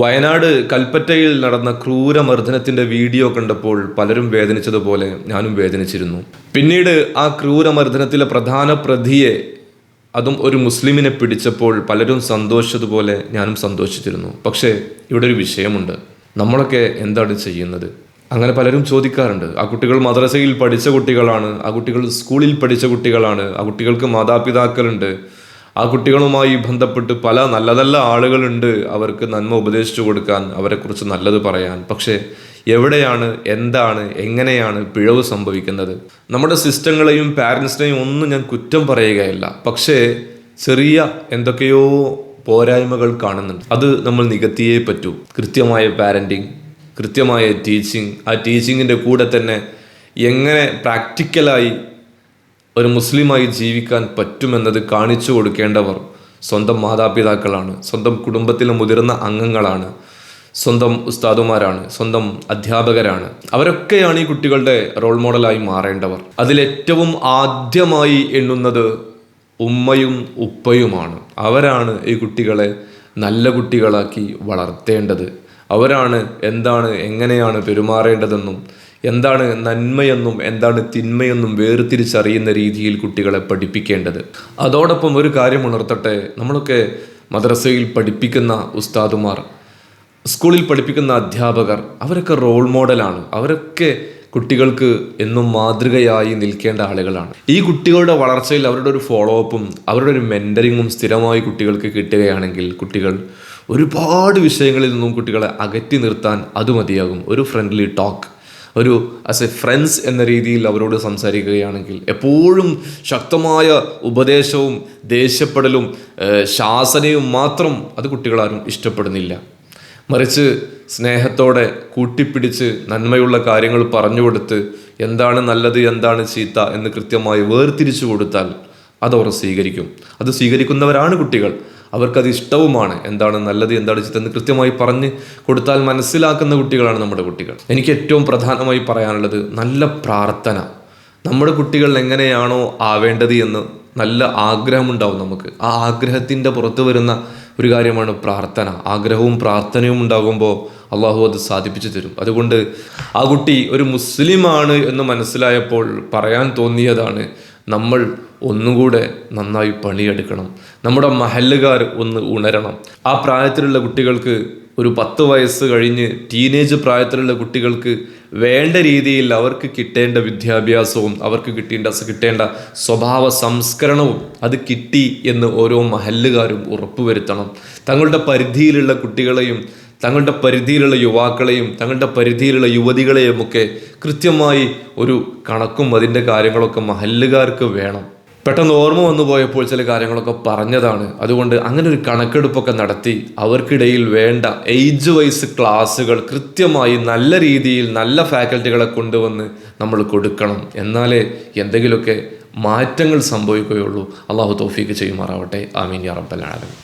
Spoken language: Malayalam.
വയനാട് കൽപ്പറ്റയിൽ നടന്ന ക്രൂരമർദ്ദനത്തിന്റെ വീഡിയോ കണ്ടപ്പോൾ പലരും വേദനിച്ചതുപോലെ ഞാനും വേദനിച്ചിരുന്നു. പിന്നീട് ആ ക്രൂരമർദ്ദനത്തിലെ പ്രധാന പ്രതിയെ അതും ഒരു മുസ്ലിമിനെ പിടിച്ചപ്പോൾ പലരും സന്തോഷിച്ചതുപോലെ ഞാനും സന്തോഷിച്ചിരുന്നു. പക്ഷേ ഇവിടെ ഒരു വിഷയമുണ്ട്. നമ്മളൊക്കെ എന്താണ് ചെയ്യുന്നത്? അങ്ങനെ പലരും ചോദിക്കാറുണ്ട്. ആ കുട്ടികൾ മദ്രസയിൽ പഠിച്ച കുട്ടികളാണ് ആ കുട്ടികൾ സ്കൂളിൽ പഠിച്ച കുട്ടികളാണ് ആ കുട്ടികൾക്ക് മാതാപിതാക്കളുണ്ട്. ആ കുട്ടികളുമായി ബന്ധപ്പെട്ട് പല നല്ല നല്ല ആളുകളുണ്ട് അവർക്ക് നന്മ ഉപദേശിച്ചു കൊടുക്കാൻ അവരെക്കുറിച്ച് നല്ലത് പറയാൻ. പക്ഷേ എവിടെയാണ് എന്താണ് എങ്ങനെയാണ് പിഴവ് സംഭവിക്കുന്നത്? നമ്മുടെ സിസ്റ്റങ്ങളെയും പാരൻസിനെയും ഒന്നും ഞാൻ കുറ്റം പറയുകയല്ല. പക്ഷേ ചെറിയ എന്തൊക്കെയോ പോരായ്മകൾ കാണുന്നുണ്ട്. അത് നമ്മൾ നികത്തിയേ പറ്റൂ. കൃത്യമായ പാരന്റിങ് കൃത്യമായ ടീച്ചിങ്. ആ ടീച്ചിങ്ങിന്റെ കൂടെ തന്നെ എങ്ങനെ പ്രാക്ടിക്കലായി ഒരു മുസ്ലിമായി ജീവിക്കാൻ പറ്റുമെന്നത് കാണിച്ചു കൊടുക്കേണ്ടവർ സ്വന്തം മാതാപിതാക്കളാണ് സ്വന്തം കുടുംബത്തിലെ മുതിർന്ന അംഗങ്ങളാണ് സ്വന്തം ഉസ്താദുമാരാണ് സ്വന്തം അധ്യാപകരാണ്. അവരൊക്കെയാണ് ഈ കുട്ടികളുടെ റോൾ മോഡലായി മാറേണ്ടവർ. അതിലേറ്റവും ആദ്യമായി എണ്ണുന്നത് ഉമ്മയും ഉപ്പയുമാണ്. അവരാണ് ഈ കുട്ടികളെ നല്ല കുട്ടികളാക്കി വളർത്തേണ്ടത്. അവരാണ് എന്താണ് എങ്ങനെയാണ് പെരുമാറേണ്ടതെന്നും എന്താണ് നന്മയെന്നും എന്താണ് തിന്മയെന്നും വേർതിരിച്ചറിയുന്ന രീതിയിൽ കുട്ടികളെ പഠിപ്പിക്കേണ്ടത്. അതോടൊപ്പം ഒരു കാര്യം ഉണർത്തട്ടെ. നമ്മളൊക്കെ മദ്രസയിൽ പഠിപ്പിക്കുന്ന ഉസ്താദുമാർ സ്കൂളിൽ പഠിപ്പിക്കുന്ന അധ്യാപകർ അവരൊക്കെ റോൾ മോഡലാണ് അവരൊക്കെ കുട്ടികൾക്ക് എന്നും മാതൃകയായി നിൽക്കേണ്ട ആളുകളാണ്. ഈ കുട്ടികളുടെ വളർച്ചയിൽ അവരുടെ ഒരു ഫോളോ അപ്പും അവരുടെ ഒരു മെന്ററിങ്ങും സ്ഥിരമായി കുട്ടികൾക്ക് കിട്ടുകയാണെങ്കിൽ കുട്ടികൾ ഒരുപാട് വിഷയങ്ങളിൽ നിന്നും കുട്ടികളെ അകറ്റി നിർത്താൻ അത് മതിയാകും. ഒരു ഫ്രണ്ട്ലി ടോക്ക് ഒരു ആസ് എ ഫ്രണ്ട്സ് എന്ന രീതിയിൽ അവരോട് സംസാരിക്കുകയാണെങ്കിൽ എപ്പോഴും ശക്തമായ ഉപദേശവും ദേഷ്യപ്പെടലും ശാസനയും മാത്രം അത് കുട്ടികളാരും ഇഷ്ടപ്പെടുന്നില്ല. മറിച്ച് സ്നേഹത്തോടെ കൂട്ടിപ്പിടിച്ച് നന്മയുള്ള കാര്യങ്ങൾ പറഞ്ഞു കൊടുത്ത് എന്താണ് നല്ലത് എന്താണ് ചീത്ത എന്ന് കൃത്യമായി വേർതിരിച്ചു കൊടുത്താൽ അതവർ സ്വീകരിക്കും. അത് സ്വീകരിക്കുന്നവരാണ് കുട്ടികൾ. അവർക്കത് ഇഷ്ടവുമാണ്. എന്താണ് നല്ലത് എന്താണ് ചിത്രം എന്ന് കൃത്യമായി പറഞ്ഞ് കൊടുത്താൽ മനസ്സിലാക്കുന്ന കുട്ടികളാണ് നമ്മുടെ കുട്ടികൾ. എനിക്ക് ഏറ്റവും പ്രധാനമായി പറയാനുള്ളത് നല്ല പ്രാർത്ഥന. നമ്മുടെ കുട്ടികൾ എങ്ങനെയാണോ ആവേണ്ടത് എന്ന് നല്ല ആഗ്രഹമുണ്ടാവും നമുക്ക്. ആ ആഗ്രഹത്തിന്റെ പുറത്ത് വരുന്ന ഒരു കാര്യമാണ് പ്രാർത്ഥന. ആഗ്രഹവും പ്രാർത്ഥനയും ഉണ്ടാകുമ്പോൾ അള്ളാഹു അത് സാധിപ്പിച്ചു തരും. അതുകൊണ്ട് ആ കുട്ടി ഒരു മുസ്ലിമാണ് എന്ന് മനസ്സിലായപ്പോൾ പറയാൻ തോന്നിയതാണ് നമ്മൾ ഒന്നുകൂടെ നന്നായി പണിയെടുക്കണം. നമ്മുടെ മഹല്ലുകാർ ഒന്ന് ഉണരണം. ആ പ്രായത്തിലുള്ള കുട്ടികൾക്ക് ഒരു പത്ത് വയസ്സ് കഴിഞ്ഞ് ടീനേജ് പ്രായത്തിലുള്ള കുട്ടികൾക്ക് വേണ്ട രീതിയിൽ അവർക്ക് കിട്ടേണ്ട വിദ്യാഭ്യാസവും അവർക്ക് കിട്ടേണ്ട കിട്ടേണ്ട സ്വഭാവ സംസ്കരണവും അത് കിട്ടി എന്ന് ഓരോ മഹല്ലുകാരും ഉറപ്പുവരുത്തണം. തങ്ങളുടെ പരിധിയിലുള്ള കുട്ടികളെയും തങ്ങളുടെ പരിധിയിലുള്ള യുവാക്കളെയും തങ്ങളുടെ പരിധിയിലുള്ള യുവതികളെയുമൊക്കെ കൃത്യമായി ഒരു കണക്കും അതിന്റെ കാര്യങ്ങളൊക്കെ മഹല്ലുകാർക്ക് വേണം. പെട്ടെന്ന് ഓർമ്മ വന്നു പോയപ്പോൾ ചില കാര്യങ്ങളൊക്കെ പറഞ്ഞതാണ്. അതുകൊണ്ട് അങ്ങനെ ഒരു കണക്കെടുപ്പൊക്കെ നടത്തി അവർക്കിടയിൽ വേണ്ട ഏജ് വൈസ് ക്ലാസ്സുകൾ കൃത്യമായി നല്ല രീതിയിൽ നല്ല ഫാക്കൽറ്റികളെ കൊണ്ടുവന്ന് നമ്മൾ കൊടുക്കണം. എന്നാലേ എന്തെങ്കിലുമൊക്കെ മാറ്റങ്ങൾ സംഭവിക്കുകയുള്ളൂ. അള്ളാഹു തോഫീക്ക് ചെയ്യുമാറാവട്ടെ. ആമീൻ യാ റബ്ബൽ ആലമീൻ.